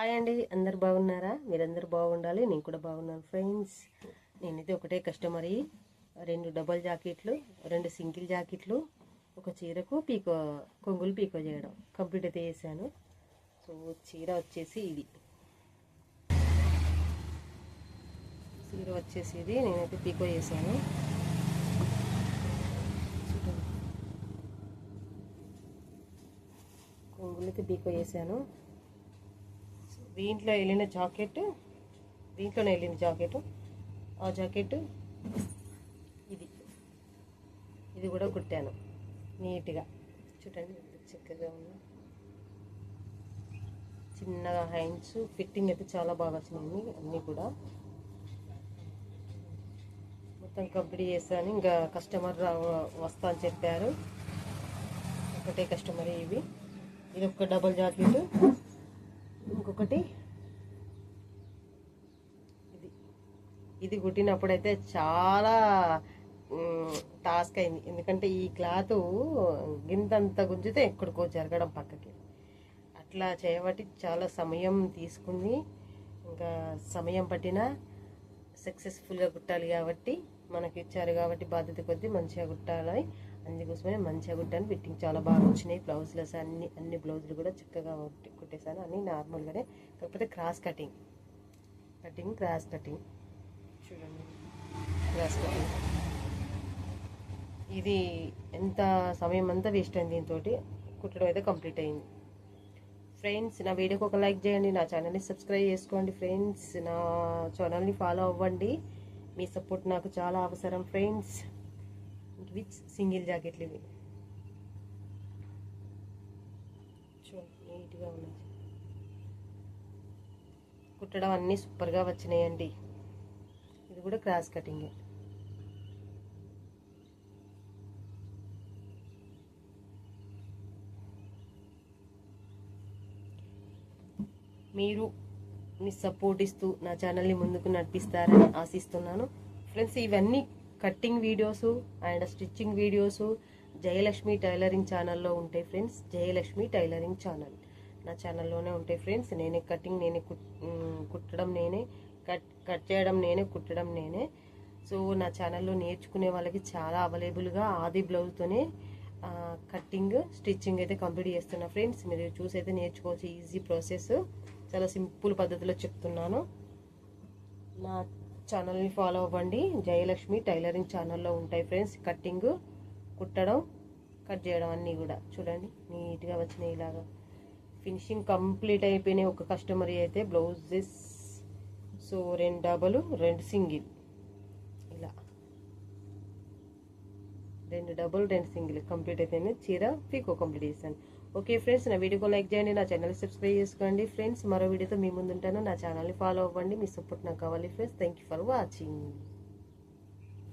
Hi అండి. అందరు బాగున్నారా? మీరందరూ బాగుండాలి. నేను కూడా బాగున్నాను ఫ్రెండ్స్. నేనైతే ఒకటే కస్టమర్. రెండు డబల్ జాకెట్లు రెండు సింగిల్ జాకెట్లు ఒక చీరకు పీకో కొంగులు పీకో చేయడం కంప్లీట్ అయితే చేశాను. సో చీర వచ్చేసి ఇది. చీర వచ్చేసి ఇది. నేనైతే పీకో చేశాను. చూడండి. పీకో చేశాను. దీంట్లో వెళ్ళిన జాకెట్ దీంట్లోనే వెళ్ళిన జాకెట్. ఆ జాకెట్ ఇది. ఇది కూడా కుట్టాను నీట్గా. చూడండి చక్కగా ఉంది. చిన్నగా హ్యాండ్స్ ఫిట్టింగ్ అయితే చాలా బాగా వచ్చినాయి అన్నీ కూడా. మొత్తం కంప్లీట్ చేశాను ఇంకా కస్టమర్ రా వస్తా అని చెప్పారు. ఒకటే కస్టమర్ ఇవి. ఇది ఒక డబుల్ జాకెట్. ఇంకొకటి. ఇది. ఇది కుట్టినప్పుడైతే చాలా టాస్క్ అయింది. ఎందుకంటే ఈ క్లాత్ గింతంత గుంజితే ఎక్కడికో జరగడం పక్కకి. అట్లా చేయబట్టి చాలా సమయం తీసుకుంది. ఇంకా సమయం పట్టిన సక్సెస్ఫుల్గా కుట్టాలి కాబట్టి మనకి ఇచ్చారు కాబట్టి బాధ్యత కొద్దీ మంచిగా కుట్టాలి అందుకోసమే మంచిగా కుట్టాను. ఫిట్టింగ్ చాలా బాగా వచ్చినాయి. బ్లౌజ్లెస్ అన్ని అన్ని బ్లౌజులు కూడా చక్కగా కుట్టేశాను. అన్నీ నార్మల్గానే. కాకపోతే cross cutting. Cutting cross cutting. చూడండి. Cross cutting. ఇది ఎంత సమయం అంతా వేస్ట్ అయింది దీంతో కుట్టడం అయితే కంప్లీట్ అయింది. ఫ్రెండ్స్ నా వీడియోకి ఒక లైక్ చేయండి. నా ఛానల్ని సబ్స్క్రైబ్ చేసుకోండి. ఫ్రెండ్స్ నా ఛానల్ని ఫాలో అవ్వండి. మీ సపోర్ట్ నాకు చాలా అవసరం ఫ్రెండ్స్ విచ్ సింగిల్ జాకెట్లు ఇవి? చూడండి నీట్గా ఉన్నాయి. కుట్టడం అన్నీ సూపర్గా వచ్చినాయండి. ఇది కూడా క్రాస్ కటింగ్ మీరు ని సపోర్ట్ ఇస్తూ నా ఛానల్ని ముందుకు నడిపిస్తారని ఆశిస్తున్నాను. ఫ్రెండ్స్ ఇవన్నీ cutting videos and stitching videos Jayalakshmi tailoring ఛానల్లో ఉంటాయి ఫ్రెండ్స్ జయలక్ష్మి టైలరింగ్ ఛానల్ నా ఛానల్లోనే ఉంటాయి ఫ్రెండ్స్ నేనే కటింగ్ నేనే కుట్టడం నేనే కట్ కట్ చేయడం నేనే కుట్టడం నేనే. సో నా ఛానల్లో నేర్చుకునే వాళ్ళకి చాలా అవైలబుల్గా ఆది బ్లౌజ్తోనే కట్టింగ్ స్టిచ్చింగ్ అయితే కంప్లీట్ చేస్తున్నా ఫ్రెండ్స్ మీరు చూసి అయితే నేర్చుకోవచ్చు ఈజీ ప్రాసెస్ చాలా సింపుల్ పద్ధతిలో చెప్తున్నాను. నా ఛానల్ని ఫాలో అవ్వండి. జయలక్ష్మి టైలరింగ్ ఛానల్లో ఉంటాయి ఫ్రెండ్స్ కట్టింగ్ కుట్టడం కట్ చేయడం అన్నీ కూడా. చూడండి నీట్గా వచ్చినాయి ఇలాగా. ఫినిషింగ్ కంప్లీట్ అయిపోయినాయి. ఒక కస్టమర్ అయితే బ్లౌజెస్ సో రెండు డబలు రెండు సింగిల్ ఇలా. రెండు డబుల్ రెండు సింగిల్ కంప్లీట్ అయితేనే చీర పీకో కంప్లీట్ చేశాను. ఓకే ఫ్రెండ్స్ నా వీడియోకి లైక్ చేయండి నా ఛానల్ సబ్స్క్రైబ్ చేసుకోండి. ఫ్రెండ్స్ మరో వీడియోతో మీ ముందు ఉంటాను నా ఛానల్ని ఫాలో అవ్వండి. మీ సపోర్ట్ నాకు కావాలి. Friends thank you for watching